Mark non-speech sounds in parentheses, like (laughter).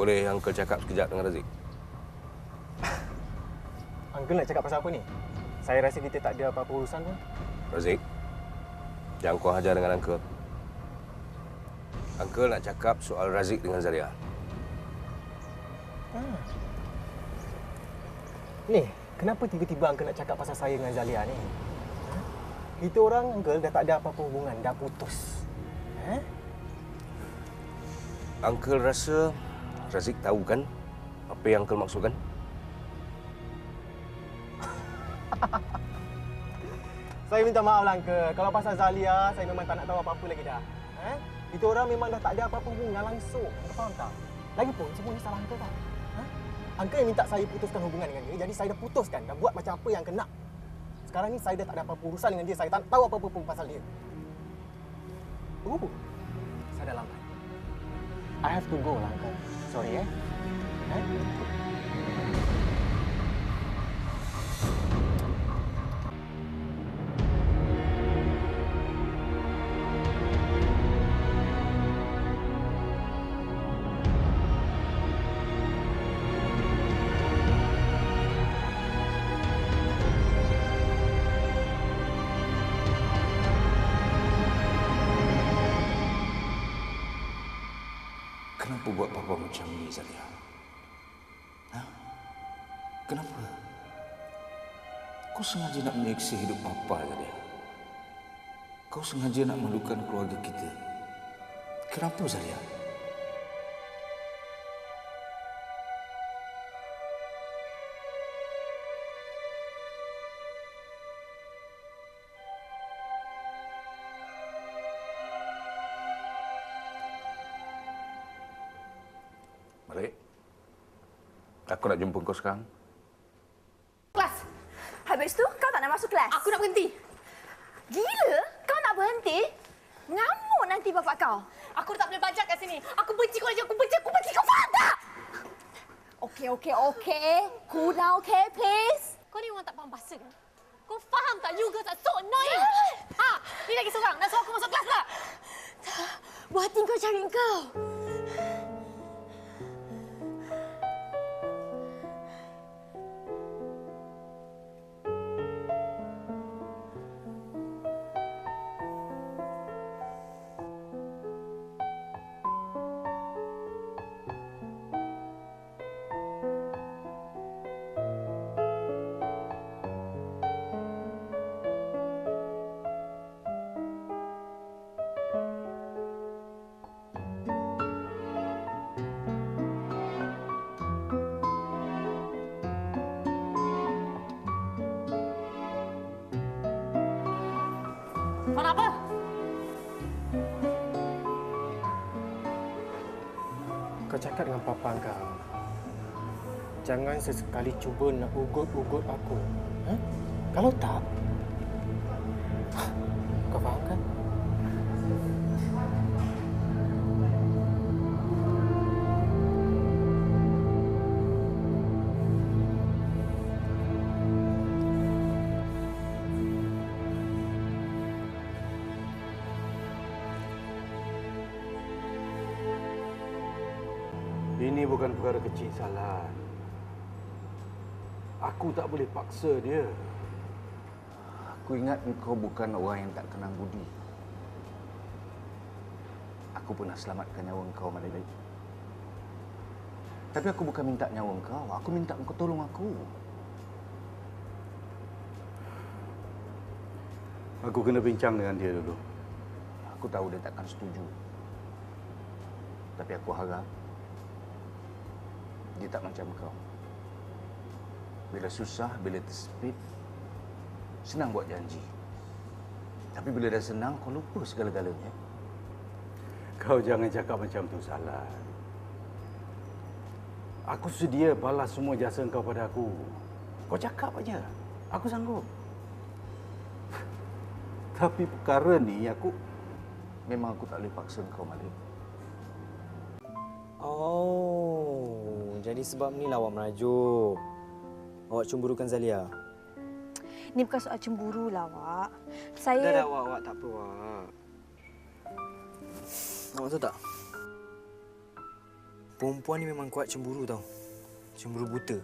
Boleh Uncle cakap sekejap dengan Razik? (coughs) Uncle nak cakap pasal apa ni? Saya rasa kita tak ada apa-apa urusan pun. Razik, jangan kau hajar dengan Uncle. Uncle nak cakap soal Razik dengan Zaria. Ah. Ni, kenapa tiba-tiba Uncle nak cakap pasal saya dengan Zalia ni? Ha? Kita orang, Uncle, dah tak ada apa-apa hubungan. Dah putus. Eh? Uncle rasa Razik tahu kan apa yang Uncle maksudkan? (laughs) Saya minta maaf lah, Uncle. Kalau pasal Zalia, saya memang tak nak tahu apa-apa lagi dah. Eh? Kita orang memang dah tak ada apa-apa hubungan langsung. Uncle faham tak? Lagipun, semua ni salah Uncle tau. Ha? Uncle yang minta saya putuskan hubungan dengan dia, jadi saya dah putuskan. Dah buat macam apa yang nak. Sekarang ni saya dah tak ada apa-apa urusan dengan dia. Saya tak tahu apa-apa pun pasal dia. Oh, saya dah lambat. I have to go Uncle. Sorry, eh? eh? Kenapa buat papa macam ni, Zalia? Ha? Kenapa? Kau sengaja nak menyiksa hidup papa, Zalia. Kau sengaja nak malukan keluarga kita. Kenapa, Zalia? Mari. Aku nak jumpa kau sekarang. Kelas. Habis tu kau tak nak masuk kelas? Aku nak berhenti. Gila? Kau nak berhenti? Ngamuk nanti bapak kau. Aku tak boleh belajar kat sini. Aku benci kau aja. Aku benci, aku benci. Kau faham tak? Okey, okey, okey. Cool down, okay, please? Kau ni orang tak faham bahasa kan? Kau faham tak? You girls are so annoying. Ha? Ni lagi seorang. Nak suruh aku masuk kelas lah. Buat hati kau cari kau. Kau Kau cakap dengan papa kau. Jangan sesekali cuba nak ugut-ugut aku. Ha? Kalau tak, Ini bukan perkara kecil salah. Aku tak boleh paksa dia. Aku ingat engkau bukan orang yang tak kenal budi. Aku pernah selamatkan nyawa engkau, Malaikat. Tapi aku bukan minta nyawa engkau. Aku minta engkau tolong aku. Aku kena bincang dengan dia dulu. Aku tahu dia takkan setuju. Tapi aku harap dia tak macam kau. Bila susah, bila tersepit, senang buat janji. Tapi bila dah senang, kau lupa segala-galanya. Kau jangan cakap macam tu salah. Aku sedia balas semua jasa kau pada aku. Kau cakap aja. Aku sanggup. (laughs) Tapi perkara ni aku Memang aku tak boleh paksa kau, Malik. Oh, jadi sebab ni lah awak merajuk. Awak cemburukan Zalia. Ni bukan soal cemburu lah, Wak. Saya... Dah dah awak, awak tak apa awak. Awak tahu tak? Perempuan ni memang kuat cemburu tau. Cemburu buta.